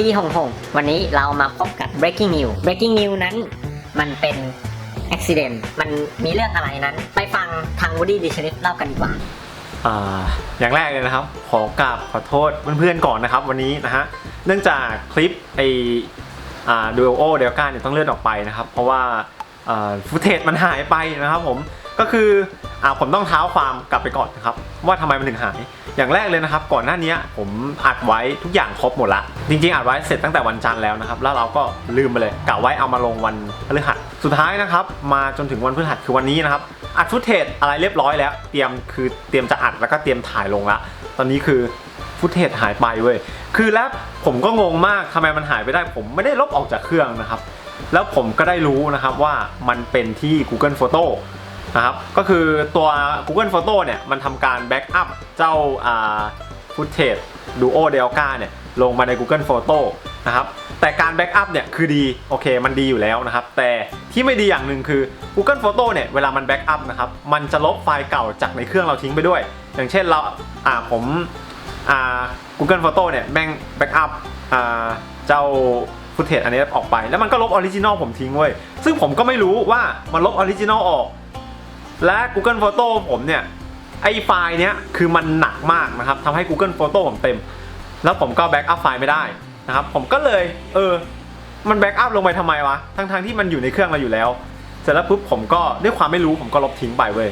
ดีหงหงวันนี้เรามาพบกับ breaking news breaking news นั้น มันเป็น accident มันมีเรื่องอะไรนั้น ไปฟังทาง Woody d i c h e r i f เล่ากันดีกว่าอ่าอย่างแรกเลยนะครับ ขอกราบขอโทษเพื่อนๆก่อนนะครับ วันนี้นะฮะเนื่องจากคลิปไอดูโอเดลกาเนี่ยต้องเลื่อนออกไปนะครับ เพราะว่าฟุตเทจมันหายไปนะครับผมก็คือ อ่าผมต้องเท้าความกลับไปก่อนนะครับว่าทำไมมันถึงหาย อย่างแรกเลยนะครับ ก่อนหน้านี้ผมอัดไว้ทุกอย่างครบหมดละ จริงๆอัดไว้เสร็จตั้งแต่วันจันทร์แล้วนะครับ แล้วเราก็ลืมไปเลยกะไว้เอามาลงวันพฤหัส สุดท้ายนะครับ มาจนถึงวันพฤหัสคือวันนี้นะครับ อัดฟุตเทจอะไรเรียบร้อยแล้ว เตรียมคือเตรียมจะอัดแล้วก็เตรียมถ่ายลงละ ตอนนี้คือฟุตเทจหายไปเว้ย คือแล้วผมก็งงมากทำไมมันหายไปได้ ผมไม่ได้ลบออกจากเครื่องนะครับ แล้วผมก็ได้รู้นะครับว่ามันเป็นที่ Google Photo นะครับก็คือตัว Google Photo เนี่ยมันทำการแบ็กอัพเจ้าฟุตเทจ Duo Delta เนี่ยลงมาใน Google Photo นะครับแต่การแบ็กอัพเนี่ยคือดีโอเคมันดีอยู่แล้วนะครับแต่ที่ไม่ดีอย่างหนึ่งคือ Google Photo เนี่ยเวลามันแบ็กอัพนะครับมันจะลบไฟล์เก่าจากในเครื่องเราทิ้งไปด้วย อย่างเช่นเราอ่าผมอ่า Google Photo เนี่ยแม่งแบ็กอัพอ่าเจ้าฟุตเทจอันนี้ออกไป แล้วมันก็ลบออริจินอลผมทิ้งเว้ยซึ่งผมก็ไม่รู้ว่ามันลบออริจินอลออก และ Google Photo ผมเนี่ยไอไฟล์เนี้ยคือมันหนักมากนะครับทำให้ Google Photo ผมเต็ม แล้วผมก็แบ็กอัพไฟล์ไม่ได้นะครับผมก็เลยเออมันแบ็กอัพลงไปทำไมวะทั้งๆทที่มันอยู่ในเครื่องเราอยู่แล้ว เสร็จแล้วปุ๊บผมก็ด้วยความไม่รู้ผมก็ลบทิ้งไปเว้ย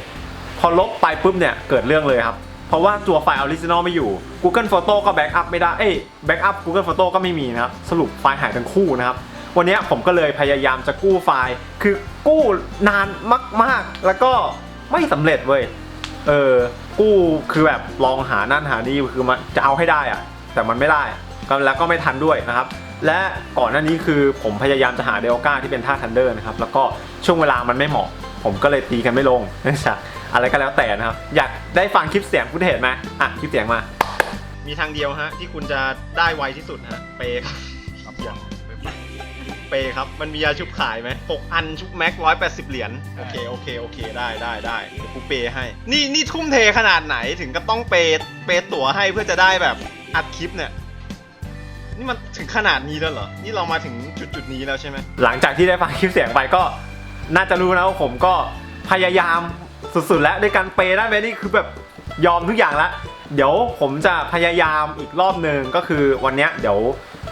พอลบไปปุ๊บเนี่ยเกิดเรื่องเลยครับ เพราะว่าตัวไฟล์ออริจินอลไม่อยู่ Google Photo ก็แบ็กอัพไม่ได้เอ้แบ็กอัพ Google Photo ก็ไม่มีนะครับสรุปไฟล์หายทั้งคู่นะครับ วันนี้ผมก็เลยพยายามจะกู้ไฟล์ คือกู้นานมาก ๆ แล้วก็ไม่สำเร็จเว้ย เออ กู้คือแบบลองหานั่นหานี่คือมันจะเอาให้ได้อะแต่มันไม่ได้ก็แล้วก็ไม่ทันด้วยนะครับ และก่อนหน้านี้คือผมพยายามจะหาเดลก้าที่เป็นท่าทันเดอร์นะครับ แล้วก็ช่วงเวลามันไม่เหมาะ ผมก็เลยตีกันไม่ลงเนื่องจากอะไรก็แล้วแต่นะครับ อยากได้ฟังคลิปเสียงฟุตเห็นไหมอะคลิปเสียงมา มีทางเดียวฮะที่คุณจะได้ไวที่สุดฮะเปครับ เปครับ มันมียาชุบขายไหมหกอันชุบแม็กร้อยแปดสิบเหรียญ โอเค โอเค โอเค ได้ได้ได้เดี๋ยวกูเปย์ให้ นี่นี่ทุ่มเทขนาดไหนถึงก็ต้องเปย์เปย์ตั๋วให้เพื่อจะได้แบบอัดคลิปเนี่ย นี่มันถึงขนาดนี้แล้วเหรอ นี่เรามาถึงจุดจุดๆนี้แล้วใช่ไหม หลังจากที่ได้ฟังคลิปเสียงไปก็น่าจะรู้นะว่าผมก็พยายามสุดๆ แล้วด้วยการเปย์ได้ไหมนี่คือแบบยอมทุกอย่างแล้วเดี๋ยวผมจะพยายามอีกรอบหนึ่งก็คือวันเนี้ยเดี๋ยว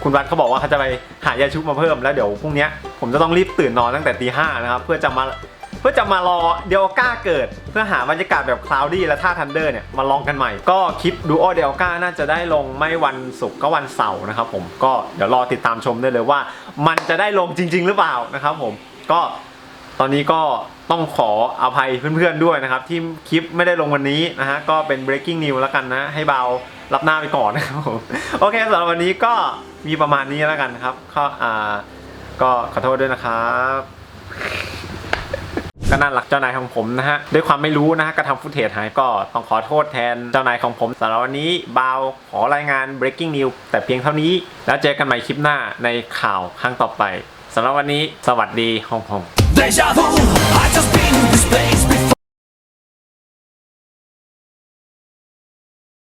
คุณวัดเขาบอกว่าเขาจะไปหายาชุบมาเพิ่มแล้วเดี๋ยวพรุ่งนี้ผมจะต้องรีบตื่นนอนตั้งแต่ตีห้านะครับเพื่อจะมาเพื่อจะมารอเดลก้าเกิด เพื่อหาบรรยากาศแบบคลาวดี้และท่าทันเดอร์เนี่ยมาลองกันใหม่ ก็คลิปดูโอเดลก้าน่าจะได้ลงไม่วันศุกร์ก็วันเสาร์นะครับผมก็เดี๋ยวรอติดตามชมได้เลยว่า มันจะได้ลงจริง ๆ หรือเปล่านะครับผมก็ตอนนี้ก็ต้องขออภัยเพื่อนๆด้วยนะครับ ที่คลิปไม่ได้ลงวันนี้นะฮะก็เป็น breaking news แล้วกันนะ ให้เบารับหน้าไปก่อนนะครับผมโอเคสำหรับวันนี้ก็ มีประมาณนี้แล้วกันครับก็อ่าก็ขอโทษด้วยนะครับก็นั่นหลักเจ้านายของผมนะฮะด้วยความไม่รู้นะฮะกระทำฟุตเทจหายก็ต้องขอโทษแทนเจ้านายของผมสำหรับวันนี้บาวขอรายงาน breaking news แต่เพียงเท่านี้ แล้วเจอกันใหม่คลิปหน้าในข่าวครั้งต่อไปสำหรับวันนี้ สวัสดีฮองกง